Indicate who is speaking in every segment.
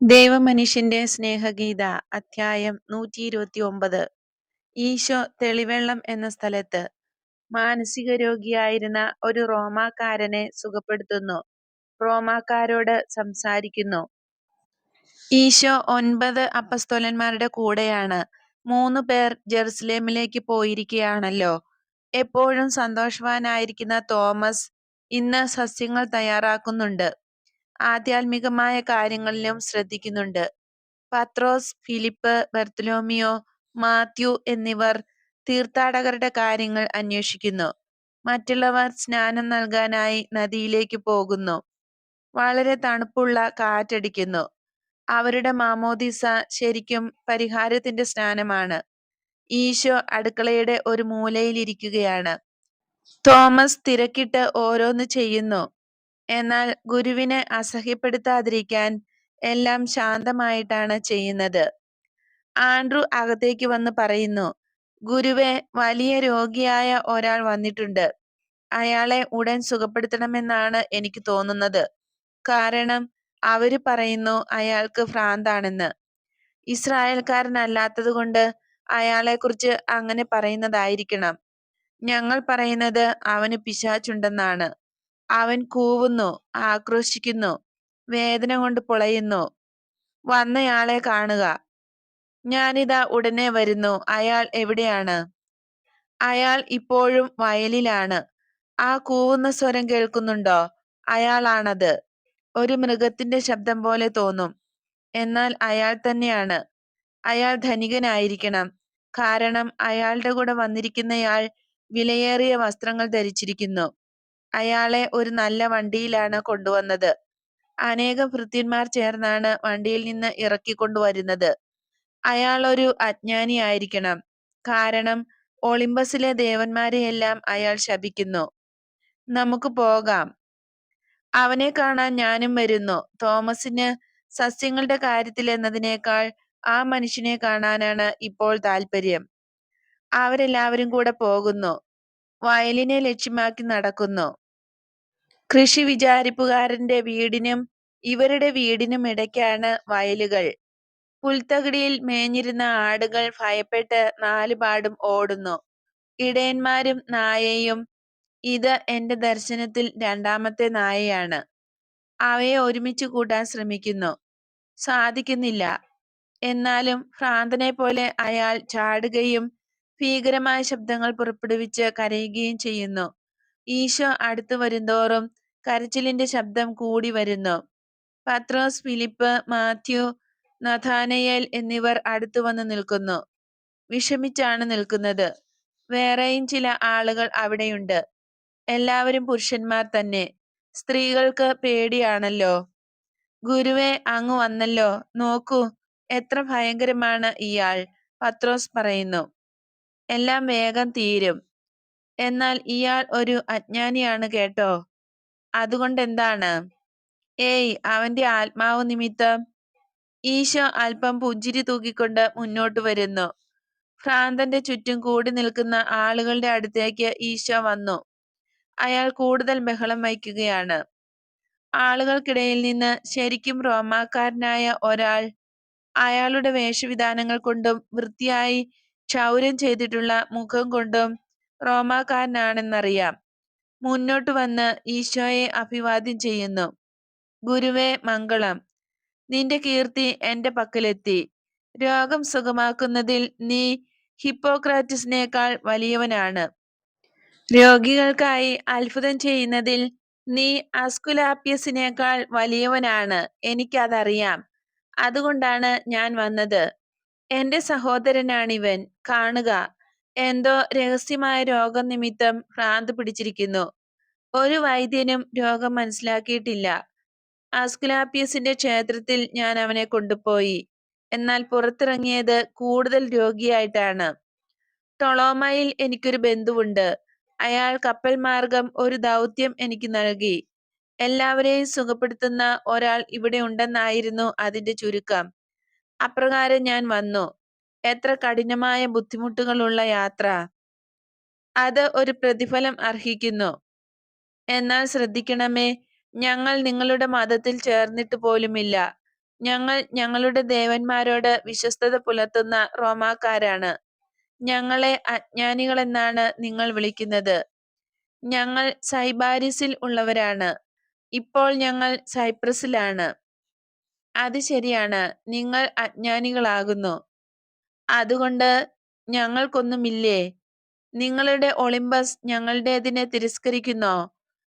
Speaker 1: ദൈവമനുഷ്യന്റെ സ്നേഹഗീത അധ്യായം നൂറ്റി ഇരുപത്തി ഒമ്പത് ഈശോ തെളിവെള്ളം എന്ന സ്ഥലത്ത് മാനസിക രോഗിയായിരുന്ന ഒരു റോമാക്കാരനെ സുഖപ്പെടുത്തുന്നു. റോമാക്കാരോട് സംസാരിക്കുന്നു. ഈശോ ഒൻപത് അപ്പസ്തോലന്മാരുടെ കൂടെയാണ്. മൂന്ന് പേർ ജെറുസലേമിലേക്ക് പോയിരിക്കുകയാണല്ലോ. എപ്പോഴും സന്തോഷവാനായിരിക്കുന്ന തോമസ് ഇന്ന് സസ്യങ്ങൾ തയ്യാറാക്കുന്നുണ്ട്. ആധ്യാത്മികമായ കാര്യങ്ങളിലും ശ്രദ്ധിക്കുന്നുണ്ട്. പത്രോസ് ഫിലിപ്പ് ബർത്തലോമിയോ മാത്യു എന്നിവർ തീർത്ഥാടകരുടെ കാര്യങ്ങൾ അന്വേഷിക്കുന്നു. മറ്റുള്ളവർ സ്നാനം നൽകാനായി നദിയിലേക്ക് പോകുന്നു. വളരെ തണുപ്പുള്ള കാറ്റടിക്കുന്നു. അവരുടെ മാമോദീസ ശരിക്കും പരിഹാരത്തിന്റെ സ്നാനമാണ്. ഈശോ അടുക്കളയുടെ ഒരു മൂലയിൽ ഇരിക്കുകയാണ്. തോമസ് തിരക്കിട്ട് ഓരോന്ന് ചെയ്യുന്നു. എന്നാൽ ഗുരുവിനെ അസഹ്യപ്പെടുത്താതിരിക്കാൻ എല്ലാം ശാന്തമായിട്ടാണ് ചെയ്യുന്നത്. ആൻഡ്രു അകത്തേക്ക് വന്ന് പറയുന്നു ഗുരുവെ വലിയ രോഗിയായ ഒരാൾ വന്നിട്ടുണ്ട്. അയാളെ ഉടൻ സുഖപ്പെടുത്തണമെന്നാണ് എനിക്ക് തോന്നുന്നത്. കാരണം അവർ പറയുന്നു അയാൾക്ക് ഭ്രാന്താണെന്ന്. ഇസ്രായേൽക്കാരനല്ലാത്തത് കൊണ്ട് അയാളെക്കുറിച്ച് അങ്ങനെ പറയുന്നതായിരിക്കണം. ഞങ്ങൾ പറയുന്നത് അവന് പിശാചുണ്ടെന്നാണ്. അവൻ കൂവുന്നു ആക്രോശിക്കുന്നു വേദന കൊണ്ട് പൊളയുന്നു. വന്നയാളെ കാണുക. ഞാനിതാ ഉടനെ വരുന്നു. അയാൾ എവിടെയാണ്? അയാൾ ഇപ്പോഴും വയലിലാണ്. ആ കൂവുന്ന സ്വരം കേൾക്കുന്നുണ്ടോ? അയാളാണത്. ഒരു മൃഗത്തിന്റെ ശബ്ദം പോലെ തോന്നും. എന്നാൽ അയാൾ തന്നെയാണ്. അയാൾ ധനികനായിരിക്കണം. കാരണം അയാളുടെ കൂടെ വന്നിരിക്കുന്നയാൾ വിലയേറിയ വസ്ത്രങ്ങൾ ധരിച്ചിരിക്കുന്നു. അയാളെ ഒരു നല്ല വണ്ടിയിലാണ് കൊണ്ടുവന്നത്. അനേകം ഭൃത്യന്മാർ ചേർന്നാണ് വണ്ടിയിൽ നിന്ന് ഇറക്കിക്കൊണ്ടുവരുന്നത്. അയാൾ ഒരു അജ്ഞാനിയായിരിക്കണം കാരണം ഒളിമ്പസിലെ ദേവന്മാരെയെല്ലാം അയാൾ ശപിക്കുന്നു. നമുക്ക് പോകാം. അവനെ കാണാൻ ഞാനും വരുന്നു. തോമസിന് സസ്യങ്ങളുടെ കാര്യത്തിൽ എന്നതിനേക്കാൾ ആ മനുഷ്യനെ കാണാനാണ് ഇപ്പോൾ താല്പര്യം അവരെല്ലാവരും കൂടെ പോകുന്നു. വയലിനെ ലക്ഷ്യമാക്കി നടക്കുന്നു. കൃഷി വിചാരിപ്പുകാരന്റെ വീടിനും ഇവരുടെ വീടിനും ഇടയ്ക്കാണ് വയലുകൾ. പുൽത്തകിടിയിൽ മേഞ്ഞിരുന്ന ആടുകൾ ഭയപ്പെട്ട് നാലുപാടും ഓടുന്നു. ഇടയന്മാരും നായയും ഇത് എന്റെ ദർശനത്തിൽ രണ്ടാമത്തെ നായയാണ്. അവയെ ഒരുമിച്ച് കൂട്ടാൻ ശ്രമിക്കുന്നു. സാധിക്കുന്നില്ല. എന്നാലും ഭ്രാന്തനെ പോലെ അയാൾ ചാടുകയും ഭീകരമായ ശബ്ദങ്ങൾ പുറപ്പെടുവിച്ച് കരയുകയും ചെയ്യുന്നു. ഈശോ അടുത്തു വരുന്തോറും കരച്ചിലിന്റെ ശബ്ദം കൂടി വരുന്നു. പത്രോസ് ഫിലിപ്പ് മാത്യു നഥാനയൽ എന്നിവർ അടുത്തു വന്ന് നിൽക്കുന്നു. വിഷമിച്ചാണ് നിൽക്കുന്നത്. വേറെയും ചില ആളുകൾ അവിടെയുണ്ട്. എല്ലാവരും പുരുഷന്മാർ തന്നെ. സ്ത്രീകൾക്ക് പേടിയാണല്ലോ. ഗുരുവെ അങ്ങ് വന്നല്ലോ. നോക്കൂ എത്ര ഭയങ്കരമാണ് ഇയാൾ പത്രോസ് പറയുന്നു. എല്ലാം വേഗം തീരും. എന്നാൽ ഇയാൾ ഒരു അജ്ഞാനിയാണ് കേട്ടോ. അതുകൊണ്ടെന്താണ്? ഏയ് അവന്റെ ആത്മാവ് നിമിത്തം ഈശോ അല്പം പുഞ്ചിരി തൂക്കിക്കൊണ്ട് മുന്നോട്ട് വരുന്നു. ഭ്രാന്തന്റെ ചുറ്റും കൂടി നിൽക്കുന്ന ആളുകളുടെ അടുത്തേക്ക് ഈശോ വന്നു. അയാൾ കൂടുതൽ ബഹളം വയ്ക്കുകയാണ്. ആളുകൾക്കിടയിൽ നിന്ന് ശരിക്കും റോമാക്കാരനായ ഒരാൾ അയാളുടെ വേഷവിധാനങ്ങൾ കൊണ്ടും വൃത്തിയായി ക്ഷൗരം ചെയ്തിട്ടുള്ള മുഖം കൊണ്ടും റോമാക്കാരനാണെന്നറിയാം. മുന്നോട്ട് വന്ന് ഈശോയെ അഭിവാദ്യം ചെയ്യുന്നു. ഗുരുവേ മംഗളം. നിന്റെ കീർത്തി എന്റെ പക്കലെത്തി. രോഗം സുഖമാക്കുന്നതിൽ നീ ഹിപ്പോക്രാറ്റിസിനേക്കാൾ വലിയവനാണ്. രോഗികൾക്കായി അത്ഭുതം ചെയ്യുന്നതിൽ നീ അസ്കുലാപ്യസിനേക്കാൾ വലിയവനാണ്. എനിക്കതറിയാം. അതുകൊണ്ടാണ് ഞാൻ വന്നത്. എന്റെ സഹോദരനാണിവൻ. കാണുക. എന്തോ രഹസ്യമായ രോഗം നിമിത്തം ഭ്രാന്ത് പിടിച്ചിരിക്കുന്നു. ഒരു വൈദ്യനും രോഗം മനസ്സിലാക്കിയിട്ടില്ല. ആസ്കുലാപ്പിയസിന്റെ ക്ഷേത്രത്തിൽ ഞാൻ അവനെ കൊണ്ടുപോയി. എന്നാൽ പുറത്തിറങ്ങിയത് കൂടുതൽ രോഗിയായിട്ടാണ്. ടൊളോമയിൽ എനിക്കൊരു ബന്ധുവുണ്ട്. അയാൾ കപ്പൽ മാർഗം ഒരു ദൗത്യം എനിക്ക് നൽകി. എല്ലാവരെയും സുഖപ്പെടുത്തുന്ന ഒരാൾ ഇവിടെ ഉണ്ടെന്നായിരുന്നു അതിന്റെ ചുരുക്കം. അപ്രകാരം ഞാൻ വന്നു. എത്ര കഠിനമായ ബുദ്ധിമുട്ടുകളുള്ള യാത്ര. അത് ഒരു പ്രതിഫലം അർഹിക്കുന്നു. എന്നാൽ ശ്രദ്ധിക്കണമേ ഞങ്ങൾ നിങ്ങളുടെ മതത്തിൽ ചേർന്നിട്ട് പോലുമില്ല. ഞങ്ങൾ ഞങ്ങളുടെ ദേവന്മാരോട് വിശ്വസ്തത പുലർത്തുന്ന റോമാക്കാരാണ്. ഞങ്ങളെ അജ്ഞാനികളെന്നാണ് നിങ്ങൾ വിളിക്കുന്നത്. ഞങ്ങൾ സൈബാരിസിൽ ഉള്ളവരാണ്. ഇപ്പോൾ ഞങ്ങൾ സൈപ്രസിലാണ്. അത് ശരിയാണ് നിങ്ങൾ അജ്ഞാനികളാകുന്നു. അതുകൊണ്ട് ഞങ്ങൾക്കൊന്നുമില്ലേ? നിങ്ങളുടെ ഒളിമ്പസ് ഞങ്ങളുടേതിനെ തിരസ്കരിക്കുന്നോ?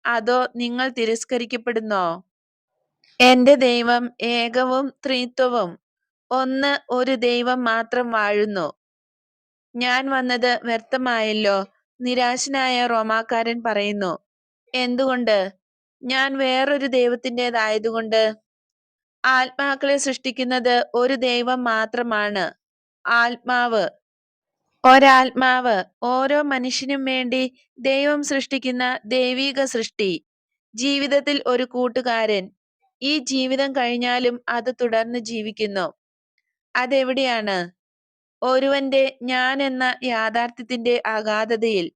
Speaker 1: അതോ നിങ്ങൾ തിരസ്കരിക്കപ്പെടുന്നോ? എന്റെ ദൈവം ഏകവും ത്രിത്വവും. ഒന്ന് ഒരു ദൈവം മാത്രം വാഴുന്നു. ഞാൻ വന്നത് വ്യർത്ഥമായല്ലോ നിരാശനായ റോമാക്കാരൻ പറയുന്നു. എന്തുകൊണ്ട്? ഞാൻ വേറൊരു ദൈവത്തിന്റെതായതുകൊണ്ട്. ആത്മാക്കളെ സൃഷ്ടിക്കുന്നത് ഒരു ദൈവം മാത്രമാണ്. ആത്മാവ് ഒരാത്മാവ് ഓരോ മനുഷ്യനും വേണ്ടി ദൈവം സൃഷ്ടിക്കുന്ന ദൈവിക സൃഷ്ടി. ജീവിതത്തിൽ ഒരു കൂട്ടുകാരൻ. ഈ ജീവിതം കഴിഞ്ഞാലും അത് തുടർന്ന് ജീവിക്കുന്നു. അതെവിടെയാണ്? ഒരുവന്റെ ഞാൻ എന്ന യാഥാർത്ഥ്യത്തിന്റെ അഗാധതയിൽ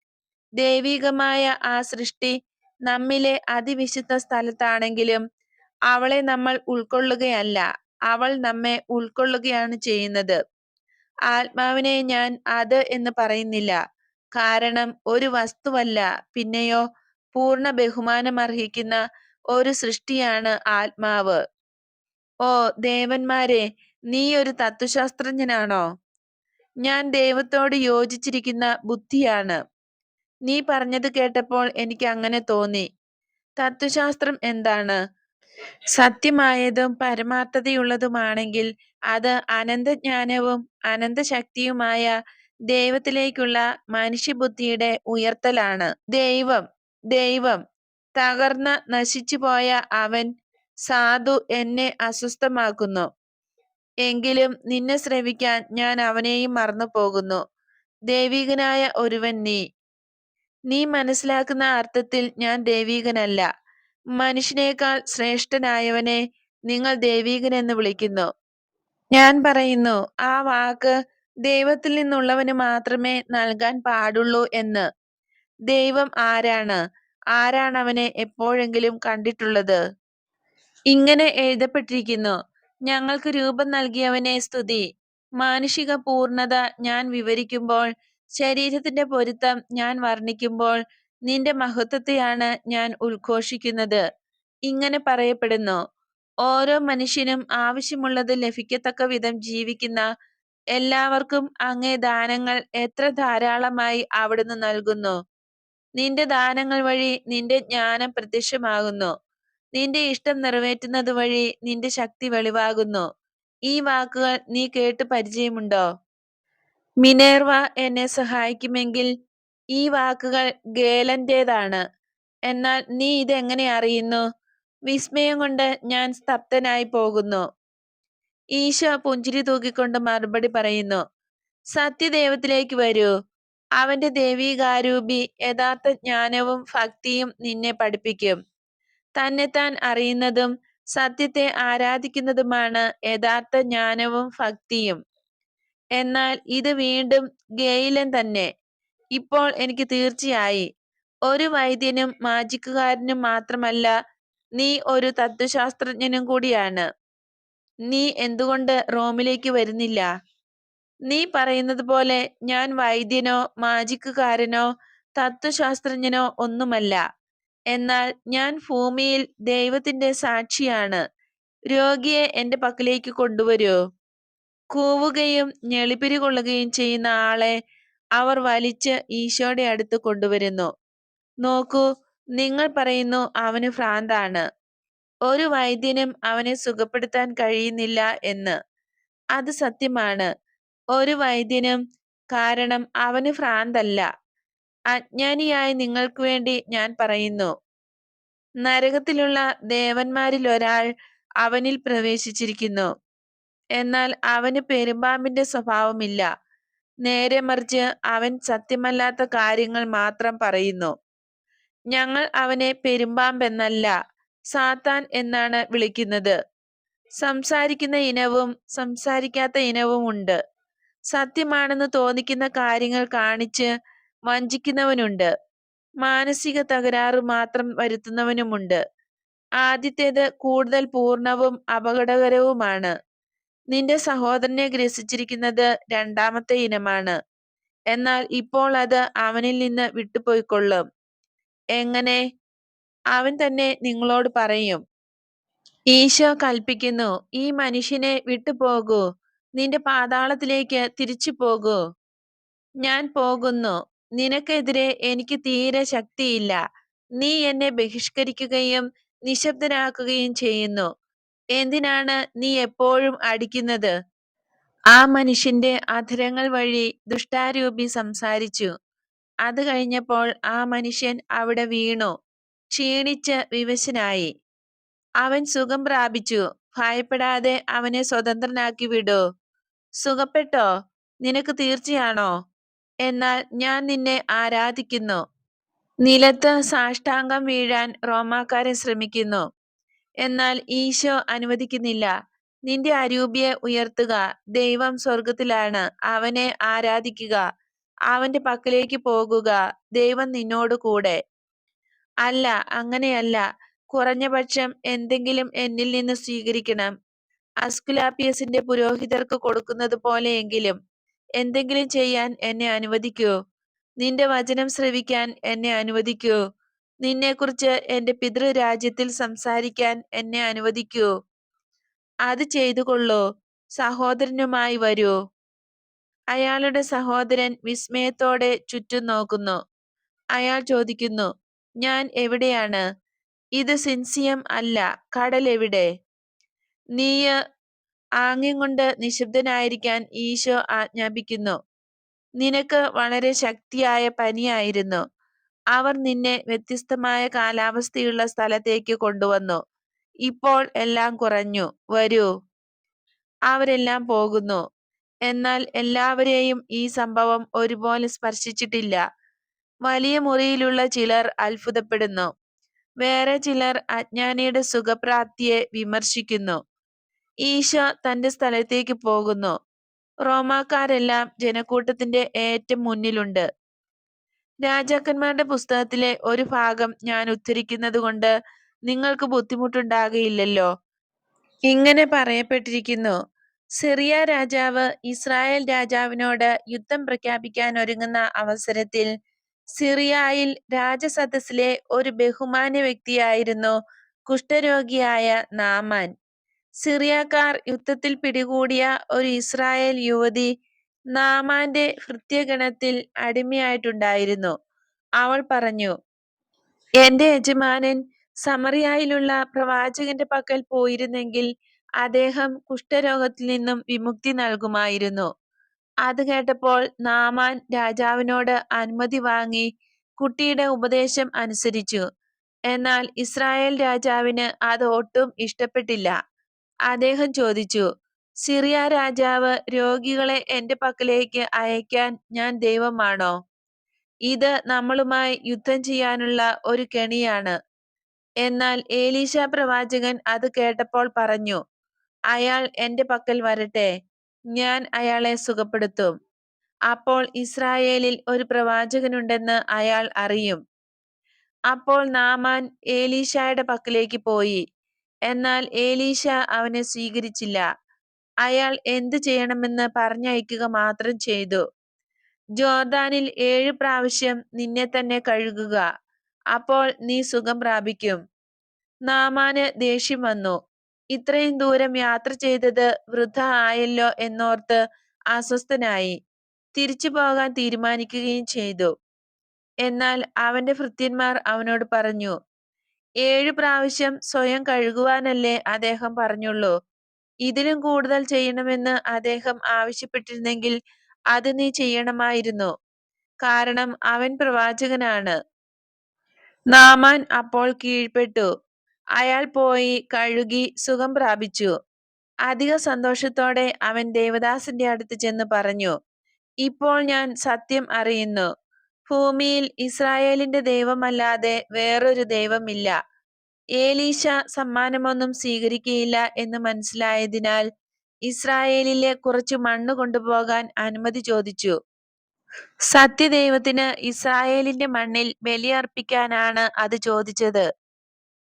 Speaker 1: ദൈവികമായ ആ സൃഷ്ടി നമ്മിലെ അതിവിശുദ്ധ സ്ഥലത്താണെങ്കിലും അവളെ നമ്മൾ ഉൾക്കൊള്ളുകയല്ല. അവൾ നമ്മെ ഉൾക്കൊള്ളുകയാണ് ചെയ്യുന്നത്. ആത്മാവിനെ ഞാൻ അത് എന്ന് പറയുന്നില്ല. കാരണം ഒരു വസ്തുവല്ല. പിന്നെയോ പൂർണ ബഹുമാനം അർഹിക്കുന്ന ഒരു സൃഷ്ടിയാണ് ആത്മാവ്. ഓ ദേവന്മാരെ നീ ഒരു തത്വശാസ്ത്രജ്ഞനാണോ? ഞാൻ ദൈവത്തോട് യോജിച്ചിരിക്കുന്ന ബുദ്ധിയാണ്. നീ പറഞ്ഞത് കേട്ടപ്പോൾ എനിക്ക് അങ്ങനെ തോന്നി. തത്വശാസ്ത്രം എന്താണ്? സത്യമായതും പരമാർത്ഥതയുള്ളതുമാണെങ്കിൽ അത് അനന്തജ്ഞാനവും അനന്തശക്തിയുമായ ദൈവത്തിലേക്കുള്ള മനുഷ്യബുദ്ധിയുടെ ഉയർത്തലാണ്. ദൈവം ദൈവം തകർന്ന നശിച്ചുപോയ അവൻ സാധു എന്നെ അസ്വസ്ഥമാക്കുന്നു. എങ്കിലും നിന്നെ ശ്രവിക്കാൻ ഞാൻ അവനെയും മറന്നു പോകുന്നു ദൈവികനായ ഒരുവൻ നീ. നീ മനസ്സിലാക്കുന്ന അർത്ഥത്തിൽ ഞാൻ ദൈവികനല്ല. മനുഷ്യനേക്കാൾ ശ്രേഷ്ഠനായവനെ നിങ്ങൾ ദൈവീകൻ എന്ന് വിളിക്കുന്നു. ഞാൻ പറയുന്നു ആ വാക്ക് ദൈവത്തിൽ നിന്നുള്ളവന് മാത്രമേ നൽകാൻ പാടുള്ളൂ എന്ന്. ദൈവം ആരാണ്? ആരാണ് അവനെ എപ്പോഴെങ്കിലും കണ്ടിട്ടുള്ളത്? ഇങ്ങനെ എഴുതപ്പെട്ടിരിക്കുന്നു ഞങ്ങൾക്ക് രൂപം നൽകിയവനെ സ്തുതി. മാനുഷിക പൂർണത ഞാൻ വിവരിക്കുമ്പോൾ ശരീരത്തിന്റെ പൊരുത്തം ഞാൻ വർണിക്കുമ്പോൾ നിന്റെ മഹത്വത്തെയാണ് ഞാൻ ഉദ്ഘോഷിക്കുന്നത്. ഇങ്ങനെ പറയപ്പെടുന്നു. ഓരോ മനുഷ്യനും ആവശ്യമുള്ളത് ലഭിക്കത്തക്ക വിധം ജീവിക്കുന്ന എല്ലാവർക്കും അങ്ങേ ദാനങ്ങൾ എത്ര ധാരാളമായി അവിടുന്ന് നൽകുന്നു. നിന്റെ ദാനങ്ങൾ വഴി നിന്റെ ജ്ഞാനം പ്രത്യക്ഷമാകുന്നു. നിന്റെ ഇഷ്ടം നിറവേറ്റുന്നത് വഴി നിന്റെ ശക്തി വെളിവാകുന്നു. ഈ വാക്കുകൾ നീ കേട്ട് പരിചയമുണ്ടോ? മിനേർവ എന്നെ സഹായിക്കുമെങ്കിൽ ഈ വാക്കുകൾ ഗേലന്റേതാണ്. എന്നാൽ നീ ഇതെങ്ങനെ അറിയുന്നു? വിസ്മയം കൊണ്ട് ഞാൻ സ്തബ്ധനായി പോകുന്നു. ഈശ പുഞ്ചിരി തൂക്കിക്കൊണ്ട് മറുപടി പറയുന്നു സത്യദേവത്തിലേക്ക് വരൂ. അവന്റെ ദേവീകാരൂപി യഥാർത്ഥ ജ്ഞാനവും ഭക്തിയും നിന്നെ പഠിപ്പിക്കും. തന്നെത്താൻ അറിയുന്നതും സത്യത്തെ ആരാധിക്കുന്നതുമാണ് യഥാർത്ഥ ജ്ഞാനവും ഭക്തിയും. എന്നാൽ ഇത് വീണ്ടും ഗെയിലൻ തന്നെ. ഇപ്പോൾ എനിക്ക് തീർച്ചയായി. ഒരു വൈദ്യനും മാജിക്കുകാരനും മാത്രമല്ല നീ ഒരു തത്വശാസ്ത്രജ്ഞനും കൂടിയാണ്. നീ എന്തുകൊണ്ട് റോമിലേക്ക് വരുന്നില്ല? നീ പറയുന്നത് പോലെ ഞാൻ വൈദ്യനോ മാജിക്കുകാരനോ തത്വശാസ്ത്രജ്ഞനോ ഒന്നുമല്ല. എന്നാൽ ഞാൻ ഭൂമിയിൽ ദൈവത്തിന്റെ സാക്ഷിയാണ്. രോഗിയെ എന്റെ പക്കലേക്ക് കൊണ്ടുവരൂ. കൂവുകയും ഞെളിപിരി കൊള്ളുകയും ചെയ്യുന്ന ആളെ അവർ വലിച്ച് ഈശോയുടെ അടുത്ത് കൊണ്ടുവരുന്നു. നോക്കൂ നിങ്ങൾ പറയുന്നു അവന് ഭ്രാന്താണ്. ഒരു വൈദ്യനും അവനെ സുഖപ്പെടുത്താൻ കഴിയുന്നില്ല എന്ന്. അത് സത്യമാണ്. ഒരു വൈദ്യനും കാരണം അവന് ഭ്രാന്തല്ല. അജ്ഞാനിയായ നിങ്ങൾക്ക് വേണ്ടി ഞാൻ പറയുന്നു. നരകത്തിലുള്ള ദേവന്മാരിൽ ഒരാൾ അവനിൽ പ്രവേശിച്ചിരിക്കുന്നു. എന്നാൽ അവന് പെരുമ്പാമ്പിന്റെ സ്വഭാവമില്ല. നേരെ മറിച്ച് അവൻ സത്യമല്ലാത്ത കാര്യങ്ങൾ മാത്രം പറയുന്നു. ഞങ്ങൾ അവനെ പെരുമ്പാമ്പെന്നല്ല സാത്താൻ എന്നാണ് വിളിക്കുന്നത്. സംസാരിക്കുന്ന ഇനവും സംസാരിക്കാത്ത ഇനവും ഉണ്ട്. സത്യമാണെന്ന് തോന്നിക്കുന്ന കാര്യങ്ങൾ കാണിച്ച് വഞ്ചിക്കുന്നവനുണ്ട്. മാനസിക തകരാറ് മാത്രം വരുത്തുന്നവനുമുണ്ട്. ആദ്യത്തേത് കൂടുതൽ പൂർണവും അപകടകരവുമാണ്. നിന്റെ സഹോദരനെ ഗ്രസിച്ചിരിക്കുന്നത് രണ്ടാമത്തെ ഇനമാണ്. എന്നാൽ ഇപ്പോൾ അത് അവനിൽ നിന്ന് വിട്ടുപോയിക്കൊള്ളും. എങ്ങനെ? അവൻ തന്നെ നിങ്ങളോട് പറയും ഈശോ കൽപ്പിക്കുന്നു ഈ മനുഷ്യനെ വിട്ടുപോകൂ നിന്റെ പാതാളത്തിലേക്ക് തിരിച്ചു പോകൂ ഞാൻ പോകുന്നു നിനക്കെതിരെ എനിക്ക് തീരെ ശക്തിയില്ല. നീ എന്നെ ബഹിഷ്കരിക്കുകയും നിശബ്ദനാക്കുകയും ചെയ്യുന്നു. എന്തിനാണ് നീ എപ്പോഴും അടിക്കുന്നത്? ആ മനുഷ്യന്റെ അധരങ്ങൾ വഴി ദുഷ്ടാരൂപി സംസാരിച്ചു. അത് കഴിഞ്ഞപ്പോൾ ആ മനുഷ്യൻ അവിടെ വീണു. ക്ഷീണിച്ച് വിവശനായി. അവൻ സുഖം പ്രാപിച്ചു. ഭയപ്പെടാതെ അവനെ സ്വതന്ത്രനാക്കി വിടൂ. സുഖപ്പെട്ടോ? നിനക്ക് തീർച്ചയാണോ? എന്നാൽ ഞാൻ നിന്നെ ആരാധിക്കുന്നു. നിലത്ത് സാഷ്ടാംഗം വീഴാൻ റോമാക്കാരെ ശ്രമിക്കുന്നു. എന്നാൽ ഈശോ അനുവദിക്കുന്നില്ല. നിന്റെ അരൂപിയെ ഉയർത്തുക. ദൈവം സ്വർഗത്തിലാണ് അവനെ ആരാധിക്കുക. അവന്റെ പക്കലേക്ക് പോകുക. ദൈവം നിന്നോട് കൂടെ. അല്ല അങ്ങനെയല്ല. കുറഞ്ഞപക്ഷം എന്തെങ്കിലും എന്നിൽ നിന്ന് സ്വീകരിക്കണം. അസ്കുലാപ്പിയസിന്റെ പുരോഹിതർക്ക് കൊടുക്കുന്നത് പോലെയെങ്കിലും എന്തെങ്കിലും ചെയ്യാൻ എന്നെ അനുവദിക്കൂ. നിന്റെ വചനം ശ്രവിക്കാൻ എന്നെ അനുവദിക്കൂ. നിന്നെക്കുറിച്ച് എന്റെ പിതൃരാജ്യത്തിൽ സംസാരിക്കാൻ എന്നെ അനുവദിക്കൂ. അത് ചെയ്തു ചെയ്തുകൊള്ളൂ. സഹോദരനുമായി വരൂ. അയാളുടെ സഹോദരൻ വിസ്മയത്തോടെ ചുറ്റും നോക്കുന്നു. അയാൾ ചോദിക്കുന്നു ഞാൻ എവിടെയാണ്? ഇത് സിൻസിയം അല്ല കടൽ എവിടെ? നീയ് ആംഗ്യം കൊണ്ട് നിശബ്ദനായിരിക്കാൻ ഈശോ ആജ്ഞാപിക്കുന്നു. നിനക്ക് വളരെ ശക്തിയായ പനിയായിരുന്നു. അവർ നിന്നെ വ്യത്യസ്തമായ കാലാവസ്ഥയുള്ള സ്ഥലത്തേക്ക് കൊണ്ടുവന്നു. ഇപ്പോൾ എല്ലാം കുറഞ്ഞു. വരൂ. അവരെല്ലാം പോകുന്നു. എന്നാൽ എല്ലാവരെയും ഈ സംഭവം ഒരുപോലെ സ്പർശിച്ചിട്ടില്ല. വലിയ മുറിയിലുള്ള ചിലർ അത്ഭുതപ്പെടുന്നു. വേറെ ചിലർ അജ്ഞാനിയുടെ സുഖപ്രാപ്തിയെ വിമർശിക്കുന്നു. ഈശോ തന്റെ സ്ഥലത്തേക്ക് പോകുന്നു. റോമാക്കാരെല്ലാം ജനക്കൂട്ടത്തിന്റെ ഏറ്റവും മുന്നിലുണ്ട്. രാജാക്കന്മാരുടെ പുസ്തകത്തിലെ ഒരു ഭാഗം ഞാൻ ഉദ്ധരിക്കുന്നത് കൊണ്ട് നിങ്ങൾക്ക് ബുദ്ധിമുട്ടുണ്ടാകയില്ലല്ലോ. ഇങ്ങനെ പറയപ്പെട്ടിരിക്കുന്നു. സിറിയ രാജാവ് ഇസ്രായേൽ രാജാവിനോട് യുദ്ധം പ്രഖ്യാപിക്കാൻ ഒരുങ്ങുന്ന അവസരത്തിൽ സിറിയയിൽ രാജസദസ്സിലെ ഒരു ബഹുമാന്യ വ്യക്തിയായിരുന്നു കുഷ്ഠരോഗിയായ നാമാൻ. സിറിയക്കാർ യുദ്ധത്തിൽ പിടികൂടിയ ഒരു ഇസ്രായേൽ യുവതി നാമാന്റെ ഭൃത്യഗണത്തിൽ അടിമയായിട്ടുണ്ടായിരുന്നു. അവൾ പറഞ്ഞു എന്റെ യജമാനൻ സമറിയായിലുള്ള പ്രവാചകന്റെ പക്കൽ പോയിരുന്നെങ്കിൽ അദ്ദേഹം കുഷ്ഠരോഗത്തിൽ നിന്നും വിമുക്തി നൽകുമായിരുന്നു. അത് കേട്ടപ്പോൾ നാമാൻ രാജാവിനോട് അനുമതി വാങ്ങി കുട്ടിയുടെ ഉപദേശം അനുസരിച്ചു. എന്നാൽ ഇസ്രായേൽ രാജാവിന് അത് ഒട്ടും ഇഷ്ടപ്പെട്ടില്ല. അദ്ദേഹം ചോദിച്ചു സിറിയ രാജാവ് രോഗികളെ എന്റെ പക്കലേക്ക് അയക്കാൻ ഞാൻ ദൈവമാണോ? ഇത് നമ്മളുമായി യുദ്ധം ചെയ്യാനുള്ള ഒരു കെണിയാണ്. എന്നാൽ ഏലീശ പ്രവാചകൻ അത് കേട്ടപ്പോൾ പറഞ്ഞു അയാൾ എന്റെ പക്കൽ വരട്ടെ ഞാൻ അയാളെ സുഖപ്പെടുത്തും. അപ്പോൾ ഇസ്രായേലിൽ ഒരു പ്രവാചകനുണ്ടെന്ന് അയാൾ അറിയും. അപ്പോൾ നാമാൻ ഏലീശയുടെ പക്കലേക്ക് പോയി. എന്നാൽ ഏലീശ അവനെ സ്വീകരിച്ചില്ല. അയാൾ എന്തു ചെയ്യണമെന്ന് പറഞ്ഞയക്കുക മാത്രം ചെയ്തു. ജോർദാനിൽ ഏഴ് പ്രാവശ്യം നിന്നെ തന്നെ കഴുകുക. അപ്പോൾ നീ സുഖം പ്രാപിക്കും. നാമാന് ദേഷ്യം വന്നു. ഇത്രയും ദൂരം യാത്ര ചെയ്തത് വൃദ്ധ ആയല്ലോ എന്നോർത്ത് അസ്വസ്ഥനായി. തിരിച്ചു പോകാൻ തീരുമാനിക്കുകയും ചെയ്തു. എന്നാൽ അവന്റെ ഭൃത്യന്മാർ അവനോട് പറഞ്ഞു ഏഴു പ്രാവശ്യം സ്വയം കഴുകുവാനല്ലേ അദ്ദേഹം പറഞ്ഞുള്ളൂ. ഇതിലും കൂടുതൽ ചെയ്യണമെന്ന് അദ്ദേഹം ആവശ്യപ്പെട്ടിരുന്നെങ്കിൽ അത് നീ ചെയ്യണമായിരുന്നു. കാരണം അവൻ പ്രവാചകനാണ്. നാമാൻ അപ്പോൾ കീഴ്പ്പെട്ടു. അയാൾ പോയി കഴുകി സുഖം പ്രാപിച്ചു. അധിക സന്തോഷത്തോടെ അവൻ ദേവദാസിന്റെ അടുത്ത് ചെന്ന് പറഞ്ഞു ഇപ്പോൾ ഞാൻ സത്യം അറിയുന്നു. ഭൂമിയിൽ ഇസ്രായേലിന്റെ ദൈവമല്ലാതെ വേറൊരു ദൈവമില്ല. ഏലീശ സമ്മാനമൊന്നും സ്വീകരിക്കുകയില്ല എന്ന് മനസ്സിലായതിനാൽ ഇസ്രായേലിലെ കുറച്ച് മണ്ണ് കൊണ്ടുപോകാൻ അനുമതി ചോദിച്ചു സത്യദൈവത്തിന് ഇസ്രായേലിന്റെ മണ്ണിൽ ബലിയർപ്പിക്കാനാണ് അത് ചോദിച്ചത്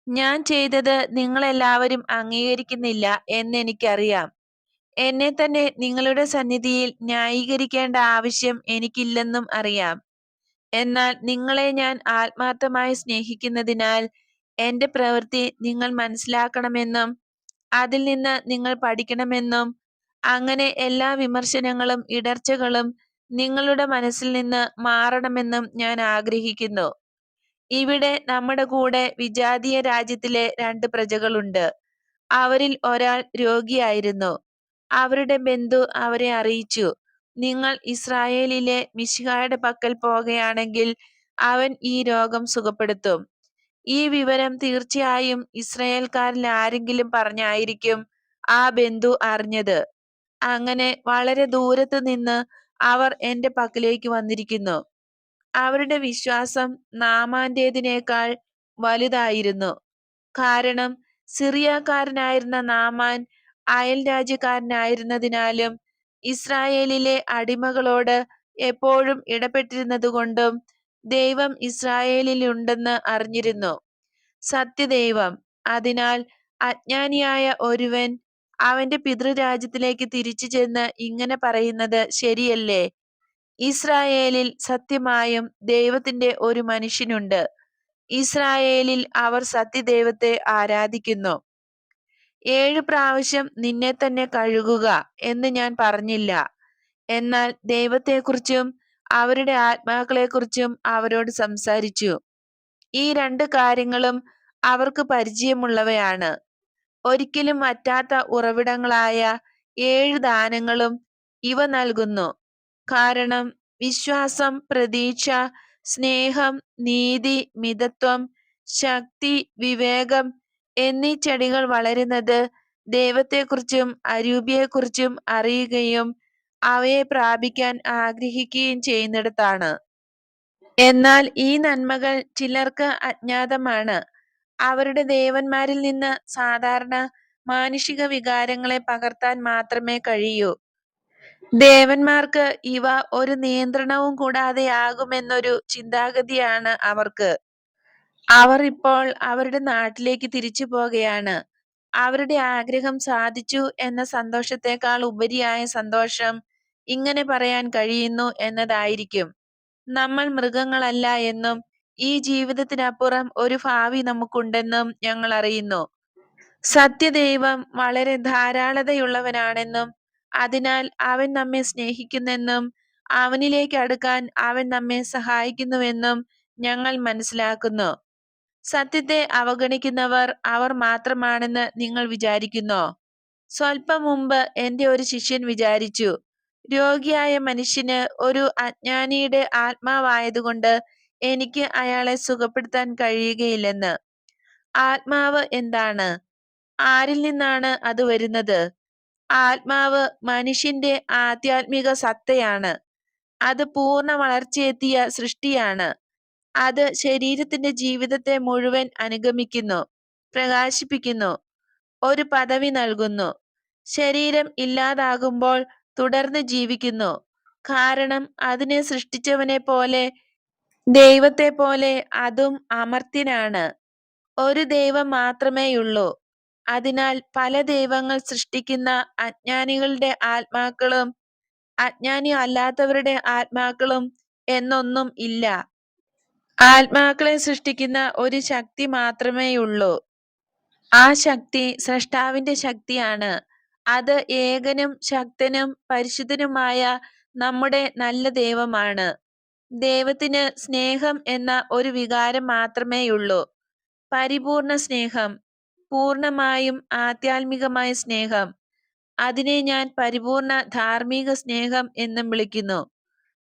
Speaker 1: ഞാൻ ചെയ്തത് നിങ്ങളെല്ലാവരും അംഗീകരിക്കുന്നില്ല എന്നെനിക്കറിയാം. എന്നെ തന്നെ നിങ്ങളുടെ സന്നിധിയിൽ ന്യായീകരിക്കേണ്ട ആവശ്യം എനിക്കില്ലെന്നും അറിയാം. എന്നാൽ നിങ്ങളെ ഞാൻ ആത്മാർത്ഥമായി സ്നേഹിക്കുന്നതിനാൽ എന്റെ പ്രവൃത്തി നിങ്ങൾ മനസ്സിലാക്കണമെന്നും അതിൽ നിന്ന് നിങ്ങൾ പഠിക്കണമെന്നും അങ്ങനെ എല്ലാ വിമർശനങ്ങളും ഇടർച്ചകളും നിങ്ങളുടെ മനസ്സിൽ നിന്ന് മാറണമെന്നും ഞാൻ ആഗ്രഹിക്കുന്നു. ഇവിടെ നമ്മുടെ കൂടെ വിജാതീയ രാജ്യത്തിലെ രണ്ട് പ്രജകളുണ്ട്. അവരിൽ ഒരാൾ രോഗിയായിരുന്നു. അവരുടെ ബന്ധു അവരെ അറിയിച്ചു, നിങ്ങൾ ഇസ്രായേലിലെ മിശിഹായുടെ പക്കൽ പോകുകയാണെങ്കിൽ അവൻ ഈ രോഗം സുഖപ്പെടുത്തും. ഈ വിവരം തീർച്ചയായും ഇസ്രയേൽക്കാരിൽ ആരെങ്കിലും പറഞ്ഞായിരിക്കും ആ ബന്ധു അറിഞ്ഞത്. അങ്ങനെ വളരെ ദൂരത്ത് നിന്ന് അവർ എന്റെ പക്കലേക്ക് വന്നിരിക്കുന്നു. അവരുടെ വിശ്വാസം നാമാന്റേതിനേക്കാൾ വലുതായിരുന്നു. കാരണം സിറിയക്കാരനായിരുന്ന നാമാൻ അയൽ രാജ്യക്കാരനായിരുന്നതിനാലും ഇസ്രായേലിലെ അടിമകളോട് എപ്പോഴും ഇടപെട്ടിരുന്നതുകൊണ്ടും ദൈവം ഇസ്രായേലിലുണ്ടെന്ന് അറിഞ്ഞിരുന്നു. സത്യദൈവം. അതിനാൽ അജ്ഞാനിയായ ഒരുവൻ അവന്റെ പിതൃരാജ്യത്തിലേക്ക് തിരിച്ചു ചെന്ന് ഇങ്ങനെ പറയുന്നത് ശരിയല്ലേ? ഇസ്രായേലിൽ സത്യമായും ദൈവത്തിന്റെ ഒരു മനുഷ്യനുണ്ട്. ഇസ്രായേലിൽ അവർ സത്യദൈവത്തെ ആരാധിക്കുന്നു. ഏഴ് പ്രാവശ്യം നിന്നെ തന്നെ കഴുകുക എന്ന് ഞാൻ പറഞ്ഞില്ല. എന്നാൽ ദൈവത്തെക്കുറിച്ചും അവരുടെ ആത്മാക്കളെക്കുറിച്ചും അവരോട് സംസാരിച്ചു. ഈ രണ്ട് കാര്യങ്ങളും അവർക്ക് പരിചയമുള്ളവയാണ്. ഒരിക്കലും അറ്റാത്ത ഉറവിടങ്ങളായ ഏഴ് ദാനങ്ങളും ഇവ നൽകുന്നു. കാരണം വിശ്വാസം, പ്രതീക്ഷ, സ്നേഹം, നീതി, മിതത്വം, ശക്തി, വിവേകം എന്നീ ചെടികൾ വളരുന്നത് ദൈവത്തെക്കുറിച്ചും അരൂപിയെക്കുറിച്ചും അറിയുകയും അവയെ പ്രാപിക്കാൻ ആഗ്രഹിക്കുകയും ചെയ്യുന്നിടത്താണ്. എന്നാൽ ഈ നന്മകൾ ചിലർക്ക് അജ്ഞാതമാണ്. അവരുടെ ദേവന്മാരിൽ നിന്ന് സാധാരണ മാനുഷിക വികാരങ്ങളെ പകർത്താൻ മാത്രമേ കഴിയൂ. ദേവന്മാർക്ക് ഇവ ഒരു നിയന്ത്രണവും കൂടാതെ കൂടാതെയാകുമെന്നൊരു ചിന്താഗതിയാണ് അവർക്ക്. അവർ ഇപ്പോൾ അവരുടെ നാട്ടിലേക്ക് തിരിച്ചു പോകുകയാണ് അവരുടെ ആഗ്രഹം സാധിച്ചു എന്ന സന്തോഷത്തെക്കാൾ ഉപരിയായ സന്തോഷം ഇങ്ങനെ പറയാൻ കഴിയുന്നു എന്നതായിരിക്കും, നമ്മൾ മൃഗങ്ങളല്ല എന്നും ഈ ജീവിതത്തിനപ്പുറം ഒരു ഭാവി നമുക്കുണ്ടെന്നും ഞങ്ങൾ അറിയുന്നു. സത്യദൈവം വളരെ ധാരാളതയുള്ളവനാണെന്നും അതിനാൽ അവൻ നമ്മെ സ്നേഹിക്കുന്നെന്നും അവനിലേക്ക് അടുക്കാൻ അവൻ നമ്മെ സഹായിക്കുന്നുവെന്നും ഞങ്ങൾ മനസ്സിലാക്കുന്നു. സത്യത്തെ അവഗണിക്കുന്നവർ അവർ മാത്രമാണെന്ന് നിങ്ങൾ വിചാരിക്കുന്നോ? സ്വല്പം മുമ്പ് എന്റെ ഒരു ശിഷ്യൻ വിചാരിച്ചു, രോഗിയായ മനുഷ്യന് ഒരു അജ്ഞാനിയുടെ ആത്മാവായതുകൊണ്ട് എനിക്ക് അയാളെ സുഖപ്പെടുത്താൻ കഴിയുകയില്ലെന്ന്. ആത്മാവ് എന്താണ്? ആരിൽ നിന്നാണ് അത് വരുന്നത്? ആത്മാവ് മനുഷ്യന്റെ ആധ്യാത്മിക സത്തയാണ്. അത് പൂർണ വളർച്ചയെത്തിയ സൃഷ്ടിയാണ്. അത് ശരീരത്തിന്റെ ജീവിതത്തെ മുഴുവൻ അനുഗമിക്കുന്നു, പ്രകാശിപ്പിക്കുന്നു, ഒരു പദവി നൽകുന്നു. ശരീരം ഇല്ലാതാകുമ്പോൾ തുടർന്ന് ജീവിക്കുന്നു. കാരണം അതിനെ സൃഷ്ടിച്ചവനെ പോലെ ദൈവത്തെ പോലെ അതും അമർത്യനാണ്. ഒരു ദൈവം മാത്രമേയുള്ളൂ. അതിനാൽ പല ദൈവങ്ങൾ സൃഷ്ടിക്കുന്ന അജ്ഞാനികളുടെ ആത്മാക്കളും അജ്ഞാനി അല്ലാത്തവരുടെ ആത്മാക്കളും എന്നൊന്നും ഇല്ല. ആത്മാക്കളെ സൃഷ്ടിക്കുന്ന ഒരു ശക്തി മാത്രമേയുള്ളൂ. ആ ശക്തി സ്രഷ്ടാവിന്റെ ശക്തിയാണ്. അത് ഏകനും ശക്തനും പരിശുദ്ധനുമായ നമ്മുടെ നല്ല ദൈവമാണ്. ദൈവത്തിന് സ്നേഹം എന്ന ഒരു വികാരം മാത്രമേയുള്ളൂ. പരിപൂർണ സ്നേഹം. പൂർണമായും ആധ്യാത്മികമായ സ്നേഹം. അതിനെ ഞാൻ പരിപൂർണ ധാർമ്മിക സ്നേഹം എന്നും വിളിക്കുന്നു.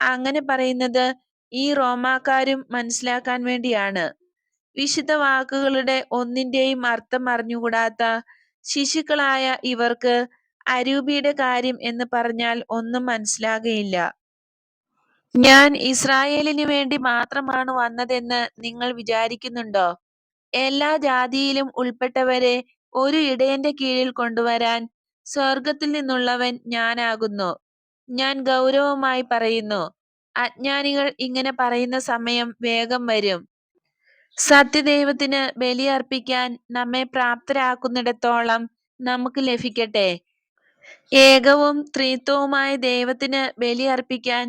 Speaker 1: അങ്ങനെ പറയുന്നത് ഈ റോമാക്കാരും മനസ്സിലാക്കാൻ വേണ്ടിയാണ്. വിശുദ്ധ വാക്കുകളുടെ ഒന്നിന്റെയും അർത്ഥം അറിഞ്ഞുകൂടാത്ത ശിശുക്കളായ ഇവർക്ക് അരൂപിയുടെ കാര്യം എന്ന് പറഞ്ഞാൽ ഒന്നും മനസ്സിലാകയില്ല. ഞാൻ ഇസ്രായേലിന് വേണ്ടി മാത്രമാണ് വന്നതെന്ന് നിങ്ങൾ വിചാരിക്കുന്നുണ്ടോ? എല്ലാ ജാതിയിലും ഉൾപ്പെട്ടവരെ ഒരു ഇടയന്റെ കീഴിൽ കൊണ്ടുവരാൻ സ്വർഗത്തിൽ നിന്നുള്ളവൻ ഞാനാകുന്നു. ഞാൻ ഗൗരവമായി പറയുന്നു, അജ്ഞാനികൾ ഇങ്ങനെ പറയുന്ന സമയം വേഗം വരും. സത്യദൈവത്തിന് ബലിയർപ്പിക്കാൻ നമ്മെ പ്രാപ്തരാക്കുന്നിടത്തോളം നമുക്ക് ലഭിക്കട്ടെ. ഏകവും ത്രിത്വവുമായ ദൈവത്തിന് ബലിയർപ്പിക്കാൻ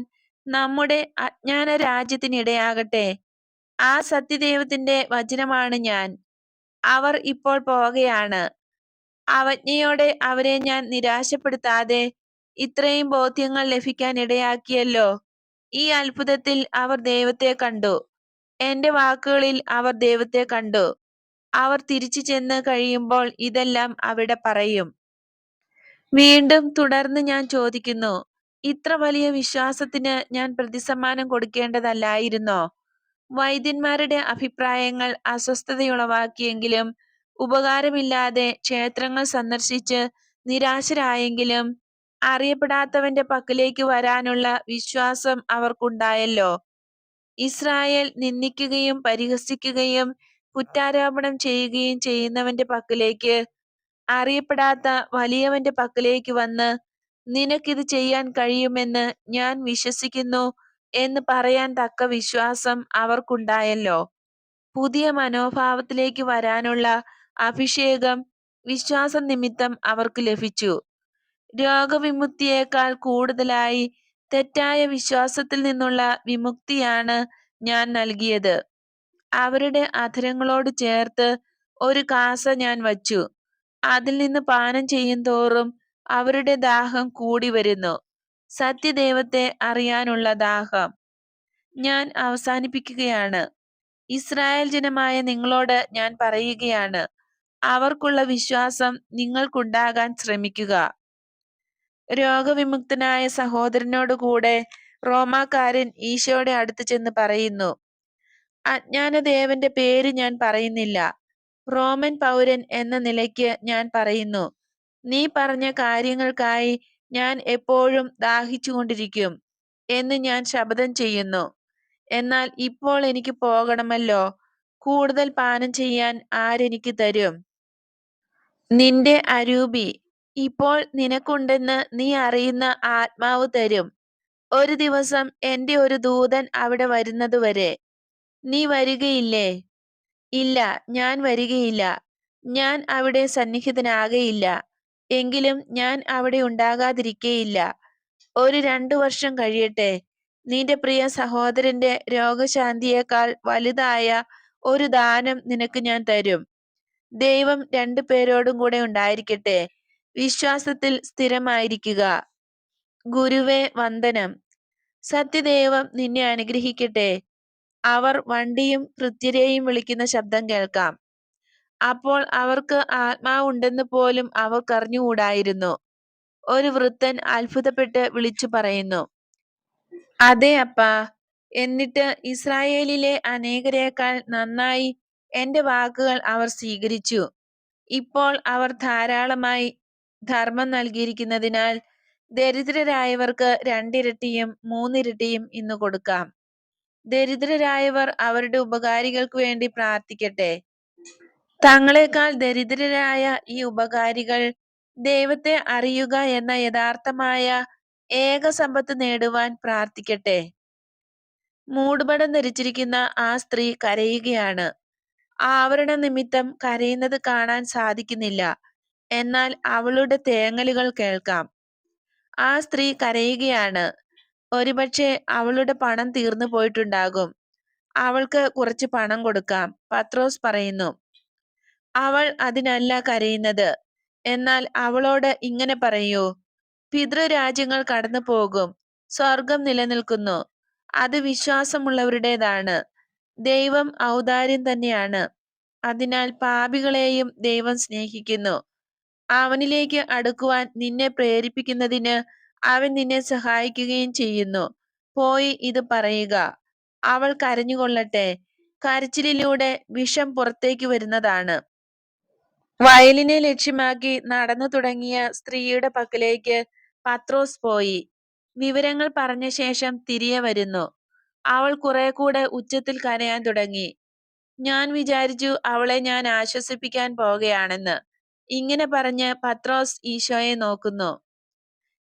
Speaker 1: നമ്മുടെ അജ്ഞാന രാജ്യത്തിനിടയാകട്ടെ ആ സത്യദൈവത്തിന്റെ വചനമാണ് ഞാൻ. അവർ ഇപ്പോൾ പോവുകയാണ്. അവജ്ഞയോടെ അവരെ ഞാൻ നിരാശപ്പെടുത്താതെ ഇത്രയും ബോധ്യങ്ങൾ ലഭിക്കാൻ ഇടയാക്കിയല്ലോ. ഈ അത്ഭുതത്തിൽ അവർ ദൈവത്തെ കണ്ടു. എന്റെ വാക്കുകളിൽ അവർ ദൈവത്തെ കണ്ടു. അവർ തിരിച്ചു ചെന്ന് കഴിയുമ്പോൾ ഇതെല്ലാം അവിടെ പറയും. വീണ്ടും തുടർന്ന് ഞാൻ ചോദിക്കുന്നു ഇത്ര വലിയ വിശ്വാസത്തിന് ഞാൻ പ്രതിസമ്മാനം കൊടുക്കേണ്ടതല്ലായിരുന്നോ? വൈദ്യന്മാരുടെ അഭിപ്രായങ്ങൾ അസ്വസ്ഥതയുളവാക്കിയെങ്കിലും ഉപകാരമില്ലാതെ ക്ഷേത്രങ്ങൾ സന്ദർശിച്ച് നിരാശരായെങ്കിലും അറിയപ്പെടാത്തവന്റെ പക്കലേക്ക് വരാനുള്ള വിശ്വാസം അവർക്കുണ്ടായല്ലോ. ഇസ്രായേൽ നിന്ദിക്കുകയും പരിഹസിക്കുകയും കുറ്റാരോപണം ചെയ്യുകയും ചെയ്യുന്നവന്റെ പക്കലേക്ക് അറിയപ്പെടാത്ത വലിയവന്റെ പക്കലേക്ക് വന്ന് നിനക്കിത് ചെയ്യാൻ കഴിയുമെന്ന് ഞാൻ വിശ്വസിക്കുന്നു എന്ന് പറയാൻ തക്ക വിശ്വാസം അവർക്കുണ്ടായല്ലോ. പുതിയ മനോഭാവത്തിലേക്ക് വരാനുള്ള അഭിഷേകം വിശ്വാസം നിമിത്തം അവർക്ക് ലഭിച്ചു. രോഗവിമുക്തിയേക്കാൾ കൂടുതലായി തെറ്റായ വിശ്വാസത്തിൽ നിന്നുള്ള വിമുക്തിയാണ് ഞാൻ നൽകിയത്. അവരുടെ അധരങ്ങളോട് ചേർത്ത് ഒരു കാസ ഞാൻ വച്ചു. അതിൽ നിന്ന് പാനം ചെയ്യും തോറും അവരുടെ ദാഹം കൂടി വരുന്നു. സത്യദൈവത്തെ അറിയാനുള്ള ദാഹം. ഞാൻ അവസാനിപ്പിക്കുകയാണ്. ഇസ്രായേൽ ജനമായ നിങ്ങളോട് ഞാൻ പറയുകയാണ്. അവർക്കുള്ള വിശ്വാസം നിങ്ങൾക്കുണ്ടാകാൻ ശ്രമിക്കുക. രോഗവിമുക്തനായ സഹോദരനോട് കൂടെ റോമാക്കാരൻ ഈശോയുടെ അടുത്ത് ചെന്ന് പറയുന്നു അജ്ഞാനദേവന്റെ പേര് ഞാൻ പറയുന്നില്ല. റോമൻ പൗരൻ എന്ന നിലയ്ക്ക് ഞാൻ പറയുന്നു നീ പറഞ്ഞ കാര്യങ്ങൾക്കായി ഞാൻ എപ്പോഴും ദാഹിച്ചുകൊണ്ടിരിക്കും എന്ന് ഞാൻ ശപഥം ചെയ്യുന്നു. എന്നാൽ ഇപ്പോൾ എനിക്ക് പോകണമല്ലോ കൂടുതൽ പാനം ചെയ്യാൻ ആരെനിക്ക് തരും? നിന്റെ അരൂപി ഇപ്പോൾ നിനക്കുണ്ടെന്ന് നീ അറിയുന്ന ആത്മാവ് തരും. ഒരു ദിവസം എന്റെ ഒരു ദൂതൻ അവിടെ വരുന്നതുവരെ നീ വരികയില്ലേ? ഇല്ല ഞാൻ വരികയില്ല. ഞാൻ അവിടെ സന്നിഹിതനാകയില്ല. എങ്കിലും ഞാൻ അവിടെ ഉണ്ടാകാതിരിക്കേയില്ല. ഒരു രണ്ടു വർഷം കഴിയട്ടെ. നിന്റെ പ്രിയ സഹോദരന്റെ രോഗശാന്തിയേക്കാൾ വലുതായ ഒരു ദാനം നിനക്ക് ഞാൻ തരും. ദൈവം രണ്ടു പേരോടും കൂടെ ഉണ്ടായിരിക്കട്ടെ. വിശ്വാസത്തിൽ സ്ഥിരമായിരിക്കുക. ഗുരുവേ വന്ദനം. സത്യദേവം നിന്നെ അനുഗ്രഹിക്കട്ടെ. അവർ വണ്ടിയും കൃത്യരെയും വിളിക്കുന്ന ശബ്ദം കേൾക്കാം. അപ്പോൾ അവർക്ക് ആത്മാവുണ്ടെന്ന് പോലും അവർക്കറിഞ്ഞുകൂടായിരുന്നു. ഒരു വൃത്തൻ അത്ഭുതപ്പെട്ട് വിളിച്ചു പറയുന്നു അതെ അപ്പാ എന്നിട്ട് ഇസ്രായേലിലെ അനേകരേക്കാൾ നന്നായി എന്റെ വാക്കുകൾ അവർ സ്വീകരിച്ചു. ഇപ്പോൾ അവർ ധാരാളമായി ധർമ്മം നൽകിയിരിക്കുന്നതിനാൽ ദരിദ്രരായവർക്ക് രണ്ടിരട്ടിയും മൂന്നിരട്ടിയും ഇന്ന് കൊടുക്കാം. ദരിദ്രരായവർ അവരുടെ ഉപകാരികൾക്ക് വേണ്ടി പ്രാർത്ഥിക്കട്ടെ. തങ്ങളെക്കാൾ ദരിദ്രരായ ഈ ഉപകാരികൾ ദൈവത്തെ അറിയുക എന്ന യഥാർത്ഥമായ ഏക സമ്പത്ത് നേടുവാൻ പ്രാർത്ഥിക്കട്ടെ. മൂടുപടം ധരിച്ചിരിക്കുന്ന ആ സ്ത്രീ കരയുകയാണ്. ആവരണ നിമിത്തം കരയുന്നത് കാണാൻ സാധിക്കുന്നില്ല. എന്നാൽ അവളുടെ തേങ്ങലുകൾ കേൾക്കാം. ആ സ്ത്രീ കരയുകയാണ്. ഒരുപക്ഷെ അവളുടെ പണം തീർന്നു പോയിട്ടുണ്ടാകും. അവൾക്ക് കുറച്ച് പണം കൊടുക്കാം പത്രോസ് പറയുന്നു. അവൾ അതിനല്ല കരയുന്നത്. എന്നാൽ അവളോട് ഇങ്ങനെ പറയൂ പിതൃരാജ്യങ്ങൾ കടന്നു പോകും സ്വർഗം നിലനിൽക്കുന്നു അത് വിശ്വാസമുള്ളവരുടേതാണ് ദൈവം ഔദാര്യം തന്നെയാണ്. അതിനാൽ പാപികളെയും ദൈവം സ്നേഹിക്കുന്നു. അവനിലേക്ക് അടുക്കുവാൻ നിന്നെ പ്രേരിപ്പിക്കുന്നതിന് അവൻ നിന്നെ സഹായിക്കുകയും ചെയ്യുന്നു. പോയി ഇത് പറയുക. അവൾ കരഞ്ഞുകൊള്ളട്ടെ. കരച്ചിലിലൂടെ വിഷം പുറത്തേക്ക് വരുന്നതാണ്. വയലിനെ ലക്ഷ്യമാക്കി നടന്നു തുടങ്ങിയ സ്ത്രീയുടെ പക്കലേക്ക് പത്രോസ് പോയി. വിവരങ്ങൾ പറഞ്ഞ ശേഷം തിരികെ വരുന്നു. അവൾ കുറെ കൂടെ ഉച്ചത്തിൽ കരയാൻ തുടങ്ങി. ഞാൻ വിചാരിച്ചു അവളെ ഞാൻ ആശ്വസിപ്പിക്കാൻ പോകുകയാണെന്ന് ഇങ്ങനെ പറഞ്ഞ് പത്രോസ് ഈശോയെ നോക്കുന്നു.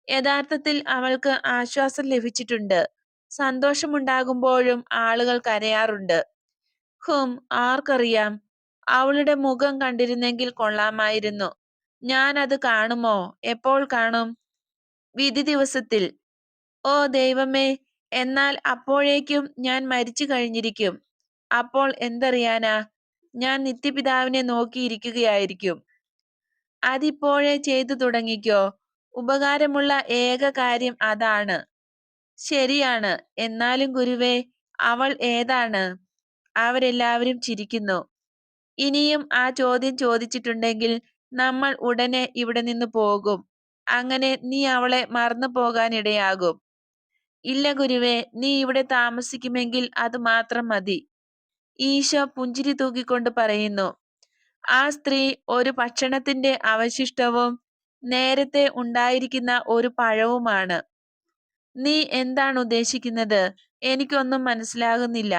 Speaker 1: യഥാർത്ഥത്തിൽ അവൾക്ക് ആശ്വാസം ലഭിച്ചിട്ടുണ്ട്. സന്തോഷമുണ്ടാകുമ്പോഴും ആളുകൾ കരയാറുണ്ട്. ഹും ആർക്കറിയാം. അവളുടെ മുഖം കണ്ടിരുന്നെങ്കിൽ കൊള്ളാമായിരുന്നു. ഞാൻ അത് കാണുമോ? എപ്പോൾ കാണും? വിധി ദിവസത്തിൽ. ഓ ദൈവമേ എന്നാൽ അപ്പോഴേക്കും ഞാൻ മരിച്ചു കഴിഞ്ഞിരിക്കും. അപ്പോൾ എന്തറിയാനാ? ഞാൻ നിത്യപിതാവിനെ നോക്കിയിരിക്കുകയായിരിക്കും. അതിപ്പോഴേ ചെയ്തു തുടങ്ങിക്കോ. ഉപകാരമുള്ള ഏക കാര്യം അതാണ്. ശരിയാണ്. എന്നാലും ഗുരുവേ അവൾ ഏതാണ്? അവരെല്ലാവരും ചിരിക്കുന്നു. ഇനിയും ആ ചോദ്യം ചോദിച്ചിട്ടുണ്ടെങ്കിൽ നമ്മൾ ഉടനെ ഇവിടെ നിന്ന് പോകും. അങ്ങനെ നീ അവളെ മറന്നു പോകാനിടയാകും. ഇല്ല ഗുരുവേ നീ ഇവിടെ താമസിക്കുമെങ്കിൽ അത് മാത്രം മതി. ഈശോ പുഞ്ചിരി തൂക്കിക്കൊണ്ട് പറയുന്നു ആ സ്ത്രീ ഒരു ഭക്ഷണത്തിന്റെ അവശിഷ്ടവും നേരത്തെ ഉണ്ടായിരിക്കുന്ന ഒരു പഴവുമാണ്. നീ എന്താണ് ഉദ്ദേശിക്കുന്നത്? എനിക്കൊന്നും മനസ്സിലാകുന്നില്ല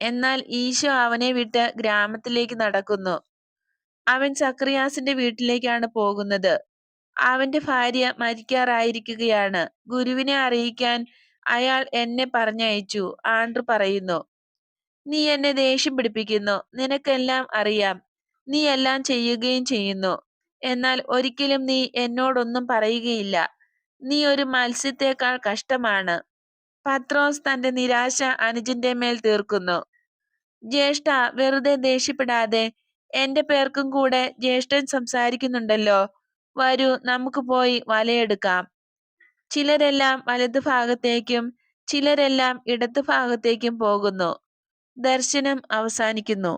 Speaker 1: എന്നാൽ ഈശോ അവനെ വിട്ട് ഗ്രാമത്തിലേക്ക് നടക്കുന്നു. അവൻ സക്രിയാസിന്റെ വീട്ടിലേക്കാണ് പോകുന്നത്. അവന്റെ ഭാര്യ മരിക്കാറായിരിക്കുകയാണ്. ഗുരുവിനെ അറിയിക്കാൻ അയാൾ എന്നെ പറഞ്ഞയച്ചു. ആൻഡ്രു പറയുന്നു. നീ എന്നെ ദേഷ്യം പിടിപ്പിക്കുന്നു. നിനക്കെല്ലാം അറിയാം. നീ എല്ലാം ചെയ്യുകയും ചെയ്യുന്നു. എന്നാൽ ഒരിക്കലും നീ എന്നോടൊന്നും പറയുകയില്ല. നീ ഒരു മത്സ്യത്തെക്കാൾ കഷ്ടമാണ്. പത്രോസ് തന്റെ നിരാശ അനുജന്റെ മേൽ തീർക്കുന്നു. ജ്യേഷ്ഠ വെറുതെ ദേഷ്യപ്പെടാതെ എന്റെ പേർക്കും കൂടെ ജ്യേഷ്ഠൻ സംസാരിക്കുന്നുണ്ടല്ലോ. വരൂ നമുക്ക് പോയി വലയെടുക്കാം. ചിലരെല്ലാം വലതു ഭാഗത്തേക്കും ചിലരെല്ലാം ഇടതു ഭാഗത്തേക്കും പോകുന്നു. ദർശനം അവസാനിക്കുന്നു.